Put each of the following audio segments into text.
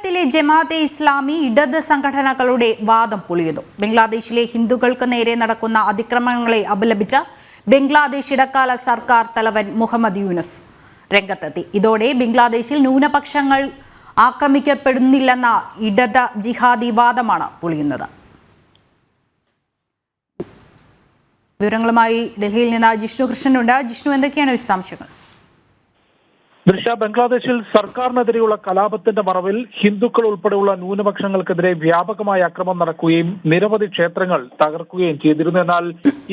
കേരളത്തിലെ ജമാഅത്തെ ഇസ്ലാമി ഇടത് സംഘടനകളുടെ വാദം പൊളിയുന്നു. ബംഗ്ലാദേശിലെ ഹിന്ദുക്കൾക്ക് നേരെ നടക്കുന്ന അതിക്രമങ്ങളെ അപലപിച്ച ബംഗ്ലാദേശ് ഇടക്കാല സർക്കാർ തലവൻ മുഹമ്മദ് യൂനസ് രംഗത്തെത്തി. ഇതോടെ ബംഗ്ലാദേശിൽ ന്യൂനപക്ഷങ്ങൾ ആക്രമിക്കപ്പെടുന്നില്ലെന്ന ഇടത് ജിഹാദി വാദമാണ് പൊളിയുന്നത്. വിവരങ്ങളുമായി ഡൽഹിയിൽ നിന്ന് ജിഷ്ണു കൃഷ്ണനുണ്ട്. ജിഷ്ണു എന്തൊക്കെയാണ് വിശദാംശങ്ങൾ? ദൃശ ബംഗ്ലാദേശിൽ സർക്കാരിനെതിരെയുള്ള കലാപത്തിന്റെ മറവിൽ ഹിന്ദുക്കൾ ഉൾപ്പെടെയുള്ള ന്യൂനപക്ഷങ്ങൾക്കെതിരെ വ്യാപകമായ അക്രമം നടക്കുകയും നിരവധി ക്ഷേത്രങ്ങൾ തകർക്കുകയും ചെയ്തിരുന്നു. എന്നാൽ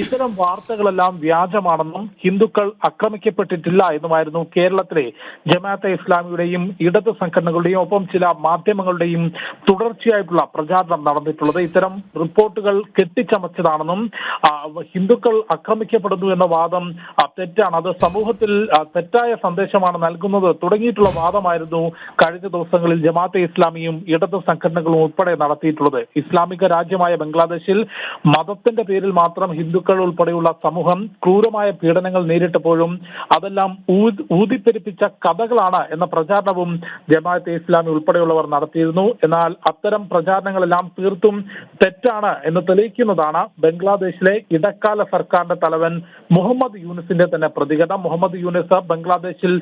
ഇത്തരം വാർത്തകളെല്ലാം വ്യാജമാണെന്നും ഹിന്ദുക്കൾ ആക്രമിക്കപ്പെട്ടിട്ടില്ല എന്നുമായിരുന്നു കേരളത്തിലെ ജമാഅത്തെ ഇസ്ലാമിയുടെയും ഇടത് സംഘടനകളുടെയും ഒപ്പം ചില മാധ്യമങ്ങളുടെയും തുടർച്ചയായിട്ടുള്ള പ്രചാരണം നടന്നിട്ടുള്ളത്. ഇത്തരം റിപ്പോർട്ടുകൾ കെട്ടിച്ചമച്ചതാണെന്നും ഹിന്ദുക്കൾ ആക്രമിക്കപ്പെടുന്നു എന്ന വാദം തെറ്റാണ്. അത് സമൂഹത്തിൽ തെറ്റായ സന്ദേശമാണ് നൽകുന്നത് തുടങ്ങിയിട്ടുള്ള വാദമായിരുന്നു കഴിഞ്ഞ ദിവസങ്ങളിൽ ജമാഅത്തെ ഇസ്ലാമിയും ഇടത് സംഘടനകളും ഉൾപ്പെടെ നടത്തിയിട്ടുള്ളത്. ഇസ്ലാമിക രാജ്യമായ ബംഗ്ലാദേശിൽ മതത്തിന്റെ പേരിൽ മാത്രം ഹിന്ദുക്കൾ ഉൾപ്പെടെയുള്ള സമൂഹം ക്രൂരമായ പീഡനങ്ങൾ നേരിട്ടപ്പോഴും അതെല്ലാം ഊതിപ്പെരിപ്പിച്ച കഥകളാണ് എന്ന പ്രചാരണവും ജമാഅത്തെ ഇസ്ലാമി ഉൾപ്പെടെയുള്ളവർ നടത്തിയിരുന്നു. എന്നാൽ അത്തരം പ്രചാരണങ്ങളെല്ലാം തീർത്തും തെറ്റാണ് എന്ന് തെളിയിക്കുന്നതാണ് ബംഗ്ലാദേശിലെ ഇടക്കാല സർക്കാരിന്റെ തലവൻ മുഹമ്മദ് യൂനിസിന്റെ തന്നെ പ്രതികരണം. മുഹമ്മദ് യൂനിസ് ബംഗ്ലാദേശിൽ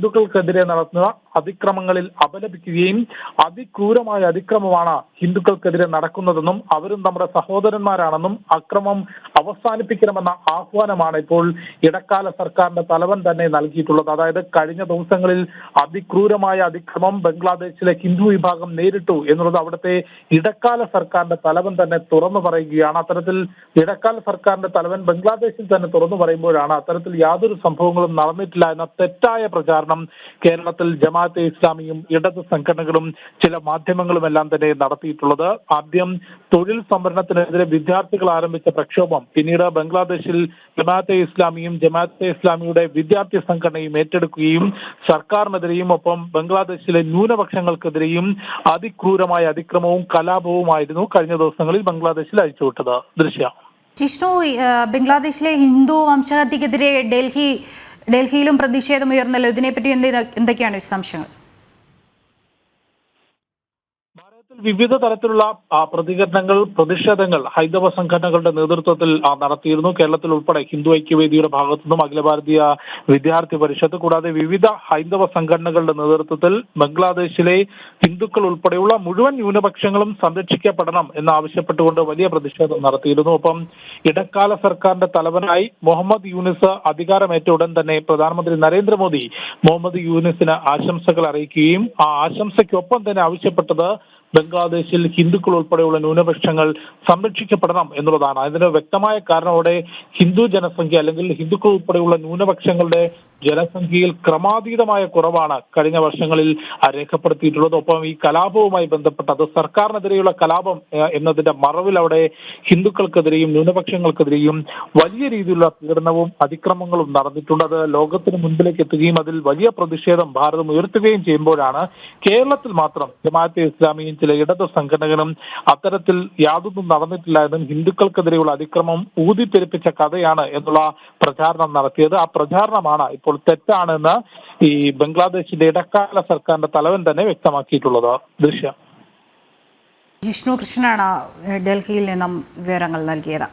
ഹിന്ദുക്കൾക്കെതിരെ നടത്തുന്ന അതിക്രമങ്ങളിൽ അപലപിക്കുകയും അതിക്രൂരമായ അതിക്രമമാണ് ഹിന്ദുക്കൾക്കെതിരെ നടക്കുന്നതെന്നും അവരും നമ്മുടെ സഹോദരന്മാരാണെന്നും അക്രമം അവസാനിപ്പിക്കണമെന്ന ആഹ്വാനമാണ് ഇപ്പോൾ ഇടക്കാല സർക്കാരിന്റെ തലവൻ തന്നെ നൽകിയിട്ടുള്ളത്. അതായത് കഴിഞ്ഞ ദിവസങ്ങളിൽ അതിക്രൂരമായ അതിക്രമം ബംഗ്ലാദേശിലെ ഹിന്ദു വിഭാഗം നേരിട്ടു എന്നുള്ളത് അവിടുത്തെ ഇടക്കാല സർക്കാരിന്റെ തലവൻ തന്നെ തുറന്നു പറയുകയാണ്. അത്തരത്തിൽ ഇടക്കാല സർക്കാരിന്റെ തലവൻ ബംഗ്ലാദേശിൽ തന്നെ തുറന്നു പറയുമ്പോഴാണ് അത്തരത്തിൽ യാതൊരു സംഭവങ്ങളും നടന്നിട്ടില്ല എന്ന തെറ്റായ പ്രചാരണം കേരളത്തിൽ ജമാഅത്തെ ഇസ്ലാമിയും ഇടത് സംഘടനകളും ചില മാധ്യമങ്ങളും എല്ലാം തന്നെ നടത്തിയിട്ടുള്ളത്. ആദ്യം തൊഴിൽ സംവരണത്തിനെതിരെ വിദ്യാർത്ഥികൾ ആരംഭിച്ച പ്രക്ഷോഭം പിന്നീട് ബംഗ്ലാദേശിൽ ജമാഅത്തെ ഇസ്ലാമിയും ജമാഅത്തെ ഇസ്ലാമിയുടെ വിദ്യാർത്ഥി സംഘടനയും ഏറ്റെടുക്കുകയും സർക്കാരിനെതിരെയും ഒപ്പം ബംഗ്ലാദേശിലെ ന്യൂനപക്ഷങ്ങൾക്കെതിരെയും അതിക്രൂരമായ അതിക്രമവും കലാപവുമായിരുന്നു കഴിഞ്ഞ ദിവസങ്ങളിൽ ബംഗ്ലാദേശിൽ അഴിച്ചുവിട്ടത്. ദൃശ്യ. ജിഷ്ണു ബംഗ്ലാദേശിലെ ഹിന്ദു വംശഹത്യക്കെതിരെ ഡൽഹി ഡൽഹിയിലും പ്രതിഷേധം ഉയർന്നല്ലോ. ഇതിനെപ്പറ്റി എന്ത് എന്തൊക്കെയാണ് വിശദാംശങ്ങൾ? വിവിധ തരത്തിലുള്ള പ്രതികരണങ്ങൾ പ്രതിഷേധങ്ങൾ ഹൈന്ദവ സംഘടനകളുടെ നേതൃത്വത്തിൽ നടത്തിയിരുന്നു. കേരളത്തിൽ ഉൾപ്പെടെ ഹിന്ദു ഐക്യവേദിയുടെ ഭാഗത്തു നിന്നും അഖില ഭാരതീയ വിദ്യാർത്ഥി പരിഷത്ത് കൂടാതെ വിവിധ ഹൈന്ദവ സംഘടനകളുടെ നേതൃത്വത്തിൽ ബംഗ്ലാദേശിലെ ഹിന്ദുക്കൾ ഉൾപ്പെടെയുള്ള മുഴുവൻ ന്യൂനപക്ഷങ്ങളും സംരക്ഷിക്കപ്പെടണം എന്നാവശ്യപ്പെട്ടുകൊണ്ട് വലിയ പ്രതിഷേധം നടത്തിയിരുന്നു. ഒപ്പം ഇടക്കാല സർക്കാരിന്റെ തലവനായി മുഹമ്മദ് യൂനിസ് അധികാരമേറ്റ ഉടൻ തന്നെ പ്രധാനമന്ത്രി നരേന്ദ്രമോദി മുഹമ്മദ് യൂനിസിന് ആശംസകൾ അറിയിക്കുകയും ആ ആശംസയ്ക്കൊപ്പം തന്നെ ആവശ്യപ്പെട്ടത് ബംഗ്ലാദേശിൽ ഹിന്ദുക്കൾ ഉൾപ്പെടെയുള്ള ന്യൂനപക്ഷങ്ങൾ സംരക്ഷിക്കപ്പെടണം എന്നുള്ളതാണ്. അതിന് വ്യക്തമായ കാരണം ഹിന്ദു ജനസംഖ്യ അല്ലെങ്കിൽ ഹിന്ദുക്കൾ ഉൾപ്പെടെയുള്ള ന്യൂനപക്ഷങ്ങളുടെ ജനസംഖ്യയിൽ ക്രമാതീതമായ കുറവാണ് കഴിഞ്ഞ വർഷങ്ങളിൽ രേഖപ്പെടുത്തിയിട്ടുള്ളത്. ഒപ്പം ഈ കലാപവുമായി ബന്ധപ്പെട്ട് അത് സർക്കാരിനെതിരെയുള്ള കലാപം എന്നതിന്റെ മറവിൽ അവിടെ ഹിന്ദുക്കൾക്കെതിരെയും ന്യൂനപക്ഷങ്ങൾക്കെതിരെയും വലിയ രീതിയിലുള്ള പീഡനവും അതിക്രമങ്ങളും നടന്നിട്ടുണ്ട്. അത് ലോകത്തിന് മുൻപിലേക്ക് എത്തുകയും അതിൽ വലിയ പ്രതിഷേധം ഭാരതം ഉയർത്തുകയും ചെയ്യുമ്പോഴാണ് കേരളത്തിൽ മാത്രം ജമാഅത്തെ ഇസ്ലാമിയും ചില ഇടത് സംഘടനകളും അത്തരത്തിൽ യാതൊന്നും നടന്നിട്ടില്ല എന്നും ഹിന്ദുക്കൾക്കെതിരെയുള്ള അതിക്രമം ഊതിപ്പെരുപ്പിച്ച കഥയാണ് എന്നുള്ള പ്രചാരണം നടത്തിയത്. ആ പ്രചാരണമാണ് ഇപ്പോൾ തെറ്റാണെന്ന് ഈ ബംഗ്ലാദേശിന്റെ ഇടക്കാല സർക്കാരിന്റെ തലവൻ തന്നെ വ്യക്തമാക്കിയിട്ടുള്ളത്. ദൃശ്യം. ജിഷ്ണു കൃഷ്ണനാണ് ഡൽഹിയിൽ നിന്നും വിവരങ്ങൾ നൽകിയത്.